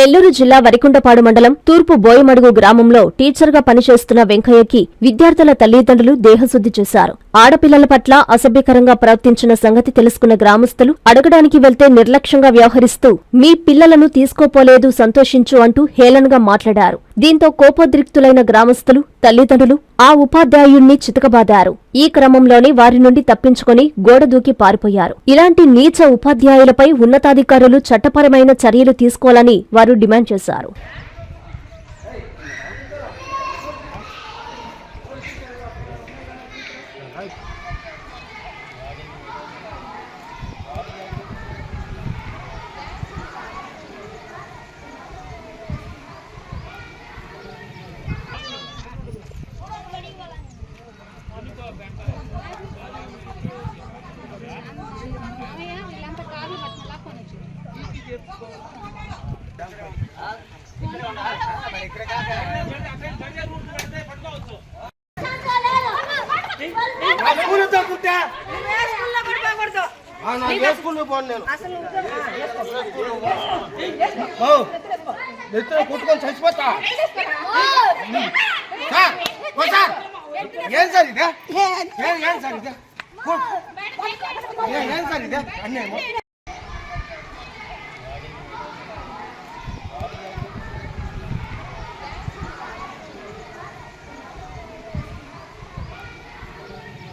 నెల్లూరు జిల్లా వరికుంటపాడు మండలం తూర్పు బోయమడుగు గ్రామంలో టీచర్గా పనిచేస్తున్న వెంకయ్యకి విద్యార్థుల తల్లిదండ్రులు దేహశుద్ధి చేశారు. ఆడపిల్లల పట్ల అసభ్యకరంగా ప్రవర్తించిన సంగతి తెలుసుకున్న గ్రామస్తులు అడగడానికి వెళ్తే నిర్లక్ష్యంగా వ్యవహరిస్తూ మీ పిల్లలను తీసుకోపోలేదు సంతోషించు అంటూ హేళనగా మాట్లాడారు. దీంతో కోపోద్రిక్తులైన గ్రామస్తులు తల్లిదండ్రులు ఆ ఉపాధ్యాయుణ్ణి చితకబాదారు. ఈ క్రమంలోనే వారి నుండి తప్పించుకొని గోడ దూకి పారిపోయారు. ఇలాంటి నీచ ఉపాధ్యాయులపై ఉన్నతాధికారులు చట్టపరమైన చర్యలు తీసుకోవాలని వారు డిమాండ్ చేశారు. వీళ్ళంతా కుట్టుకొని చచ్చిపోతా సార్ ఏం సార్ ఇదే? ఏం సార్ ఇదే? ఏం సార్ ఇదే? అన్యాయం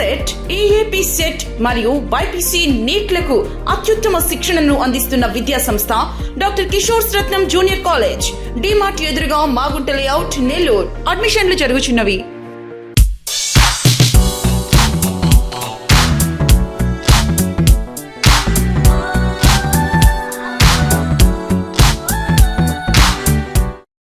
CET EAP CET మరియు బైపీసీ నీట్లకు అత్యుత్తమ శిక్షణను అందిస్తున్న విద్యా సంస్థ doctor Kishore Ratnam junior college DMart ఎదురుగా మాగుంట లేఅవుట్ నెల్లూరు. అడ్మిషన్లు జరుగుచున్నవి.